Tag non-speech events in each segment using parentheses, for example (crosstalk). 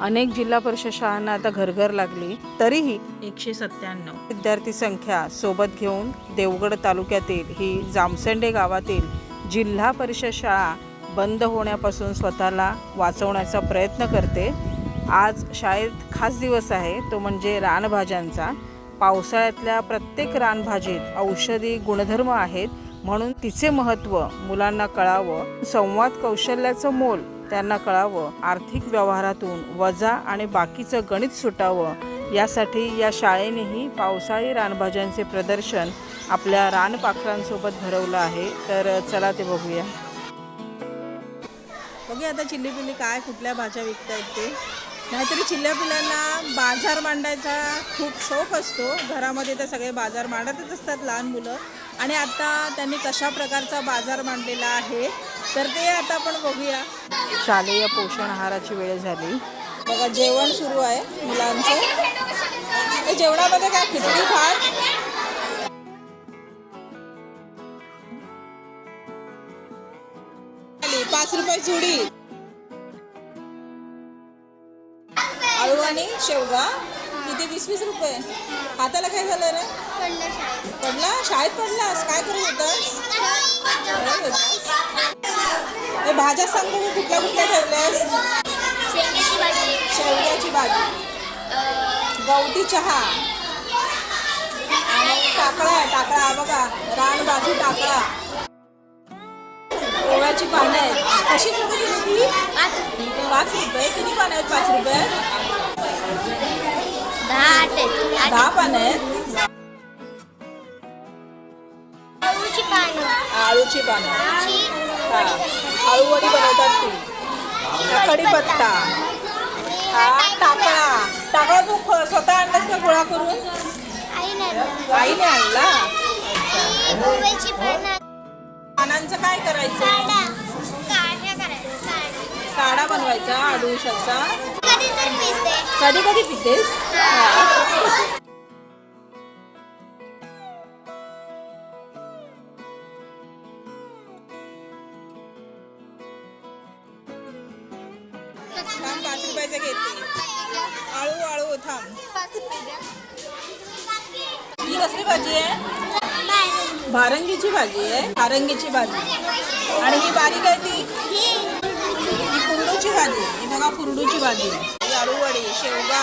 अनेक जिल्हा परिषद शाळांना आता घरघर लागली. तरीही एकशे सत्त्याण्णव. विद्यार्थी संख्या सोबत घेऊन देवगड तालुक्यातील ही जामसंडे गावातील जिल्हा परिषद शाळा बंद होण्यापासून स्वतःला वाचवण्याचा प्रयत्न करते. आज शाळेत खास दिवस आहे तो म्हणजे रानभाज्यांचा. पावसाळ्यातल्या प्रत्येक रानभाजीत औषधी गुणधर्म आहेत म्हणून तिचे महत्त्व मुलांना कळावं. संवाद कौशल्याचं मोल त्यांना कळावं. आर्थिक व्यवहारातून वजा आणि बाकीचं गणित सुटावं. यासाठी या शाळेनेही पावसाळी रानभाज्यांचे प्रदर्शन आपल्या रानपाखरांसोबत भरवलं आहे. तर चला ते बघूया. बघूया आता चिल्ली पिल्ली काय कुठल्या भाज्या विकतायत ते. नाहीतरी चिल्ल्या पिल्लांना बाजार मांडायचा खूप शौक असतो. घरामध्ये तर सगळे बाजार मांडतच असतात लहान मुलं. आणि आता त्यांनी कशा प्रकारचा बाजार मांडलेला आहे? तर ते आता आपण बघूया. शालेय पोषण आहाराची वेळ झाली. बघा जेवण सुरू आहे मुलांचं. जेवणामध्ये काय? खिचडी भात? आली, पाच रुपये चुडी आळू आणि शेवगा. किती? वीस वीस रुपये. हाताला काय झालं रे? पडला शाळेत. पडलास? काय करत खेळत होतास? हे भाज्या सांग बघू कुठल्या कुठल्या ठेवल्यास? भाजी. शेवग्याची भाजी. गवती चहा. आणि टाकळा आहे टाकळा बघा. रानभाजी टाकळा. ओव्याची पानं आहेत. कशी रुपये दिली ती? पाच रुपये. किती पानं आहेत पाच रुपये? दहा आठ आहेत. दहा पानं आहेत. आळूची पानं. आळूची पानं आळूची आळूवडी बनवतात ती. हा कढीपत्ता. हा टाकळा. टाकळा तू स्वतः आणलास का गोळा करून? आईने आणला? पानांचं काय करायचं? काढा बनवायचा आडूशाचा कधी कधी कधी पितेस? ही कसली भाजी आहे? भारंगीची भाजी आहे. भारंगीची भाजी. आणि ही बारीक आहे ती? ही कुरडूची भाजी ही बघा कुरडूची भाजी आळूवडी शेवगा.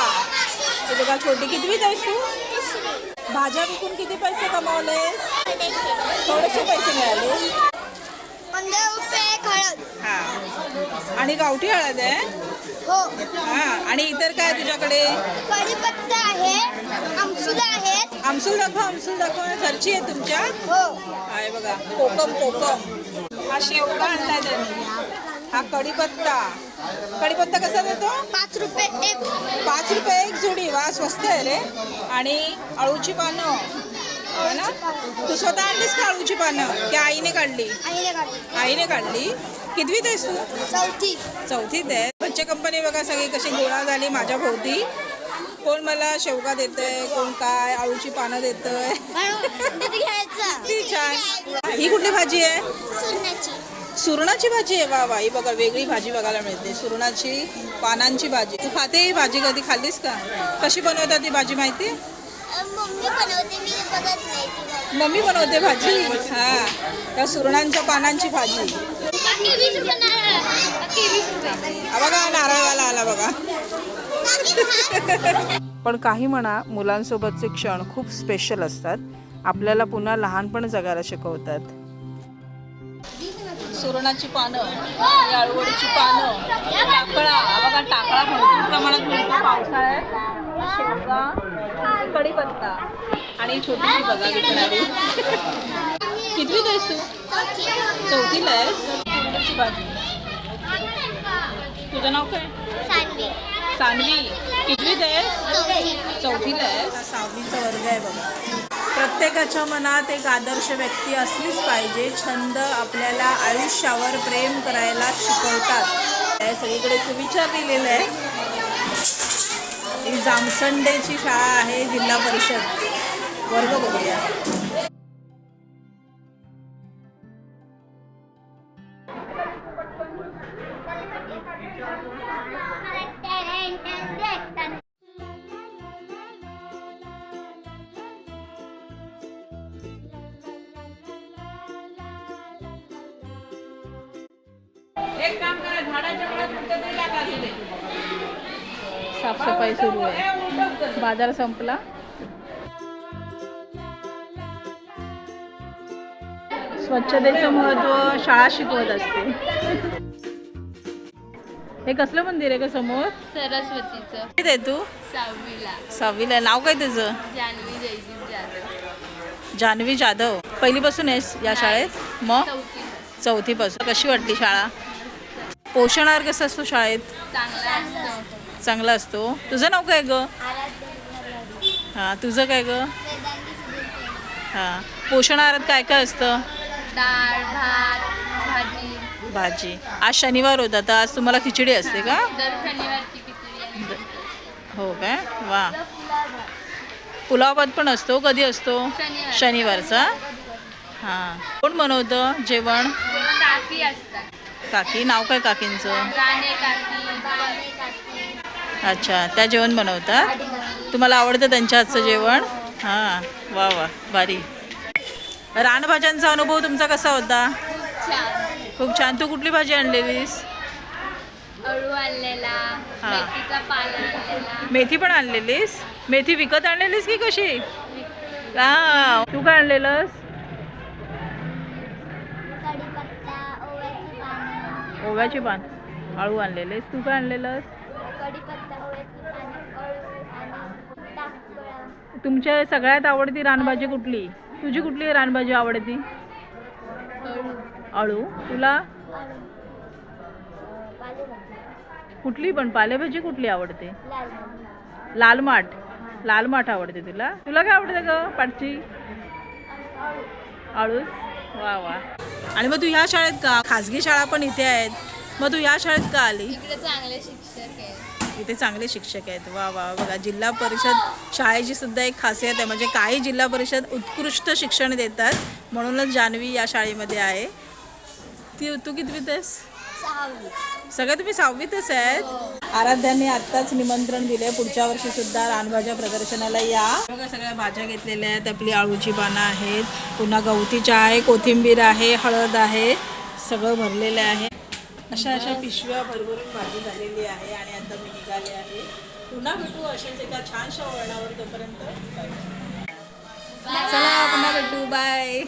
ही बघा छोटी कितवीत आहेस तू भाज्या विकून किती पैसे कमावले? थोडेसे पैसे मिळाले. हा. आणि गावठी हळद आहे? हो. हा. आणि इतर काय तुझ्याकडे? कढीपत्ता आहे आमसूल आहेत. आमसूल दाखव आमसूल दाखव. घरची आहे तुमच्या? हो. आहे बघा. कोकम कोकम. हा शेवगा आणलाय त्यांनी. हा कढीपत्ता. कढीपत्ता कसा देतो? पाच रुपये एक. पाच रुपये एक जोडी. वा स्वस्त आहे रे. आणि अळूची पानं. हो ना? तू स्वतः आणलीस का अळूची पानं? की आईने काढली? आईने काढली. आईने काढली? कितवीत आहेस तू? चौथी. चौथीत आहे. बच्चे कंपनी बघा सगळी कशी गोळा झाली माझ्या भोवती. कोण मला शेवगा देतंय? कोण काय? अळूची पानं देतंय? घ्यायचं. (laughs) ती छान. ही कुठली भाजी आहे? सुरणाची. सुरणाची भाजी आहे. वा वा. ही बघा वेगळी भाजी बघायला मिळते. सुरणाची पानांची भाजी. तू खाते ही भाजी कधी खाल्लीस का? कशी बनवतात ती भाजी माहिती मम्मी बनवते मी बघत नाही भाजी. मम्मी बनवते भाजी? हा. त्या सुरणांच्या पानांची भाजी. बघा नारळवाला आला बघा. पण काही म्हणा मुलांसोबतचे क्षण खूप स्पेशल असतात. आपल्याला पुन्हा लहानपण जगायला शिकवतात. सुरणाची पानं ही पानं टाकळा. बघा टाकळा भरपूर प्रमाणात मिळतो. पावसाळ्यात. शेवगा. कढीपत्ता? आणि छोटीशी बघा विकणारी कितवीत आहेस तू? चौथीला आहेस? सुरणाची भाजी. तुझं नाव काय? सानवी. कितवीत आहे चौथी. चौथीला आहे सहावीचा वर्ग आहे बघा. प्रत्येकाच्या मनात एक आदर्श व्यक्ती असलीच पाहिजे. छंद आपल्याला आयुष्यावर प्रेम करायला शिकवतात. सगळीकडे सुविचार दिलेला आहे. जामसंडेची शाळा आहे जिल्हा परिषद. वर्ग बघूया. एक काम करा झाडाच्या मुळे कुठं तरी लागले साफसफाई सुरू आहे. बाजार संपला. स्वच्छतेचं महत्त्व शाळा शिकवत असते. हे कसलं मंदिर आहे का समोर? सरस्वतीचं. किती आहे तू? सहावीला. सहावीला. नाव काय तुझं? जान्हवी जयदीप जाधव. जान्हवी जाधव. पहिलीपासून आहेस या शाळेत? मग? चौथी चौथीपासून. कशी वाटली शाळा? पोषण आहार कसं असतो शाळेत? चांगला असतो चांगला असतो. तुझं नाव काय ग? हां तुझं काय ग? हां. पोषण आहारात काय काय असतं? डाळ भात भाजी. भाजी. आज शनिवार होता तर आज तुम्हाला खिचडी असते का? हो काय? वा. पुलाव भात पण असतो कधी असतो? शनिवार. शनिवारचा. हां. कोण बनवतं जेवण? काकी असतात. काकी. नाव काय काकींचं? राणे काकी अच्छा त्या जेवण बनवतात? तुम्हाला आवडतं त्यांच्या हातचं जेवण? हां वा वा भारी. रानभाज्यांचा अनुभव तुमचा कसा होता? खूप छान. तू कुठली भाजी आणलेलीस? अळू आणलेला हा. मेथी पण आणलेलीस? मेथी विकत आणलेलीस की कशी? हा. तू काय आणलेलंस? कढीपत्ता ओव्याची पानं. ओव्याची पान. आळू आणलेलीस. तू काय आणलेलंस? कढीपत्ता ओव्याची पानं अळू आणि टाकळा तुमच्या सगळ्यात आवडती रानभाजी कुठली? तुझी कुठली रानभाजी आवडती? अळू. तुला? अळू. पालेभाजी. कुठली पण पालेभाजी कुठली आवडते? लाल लाल माठ. लाल माठ आवडते तुला? तुला काय आवडते ग पाठची आळूच वा वा. आणि मग तू ह्या शाळेत का? खाजगी शाळा पण इथे आहेत. मग तू ह्या शाळेत का आली? इकडे चांगले शिक्षक आहेत. इथे चांगले शिक्षक आहेत. वा वा बघा जिल्हा परिषद शाळेची सुद्धा एक खासियत आहे. म्हणजे काही जिल्हा परिषद उत्कृष्ट शिक्षण देतात म्हणूनच जान्हवी या शाळेमध्ये आहे. ती तू कितवीत आहेस? सगळे तुम्ही सहावीतच आहेत? आराध्याने आत्ताच निमंत्रण दिले पुढच्या वर्षी सुद्धा रानभाज्या प्रदर्शनाला या. बघा सगळ्या भाज्या घेतलेल्या आहेत. आपली आळूची पानं आहेत. पुन्हा गवती चहा आहे. कोथिंबीर आहे. हळद आहे. सगळं भरलेलं आहे. अशा अशा पिशव्या भरभरून भाजी झालेली आहे आणि आता मी निघाले आहे. पुन्हा भेटू अशाच एका छानशा वळणावर तोपर्यंत. चला पुन्हा भेटू. बाय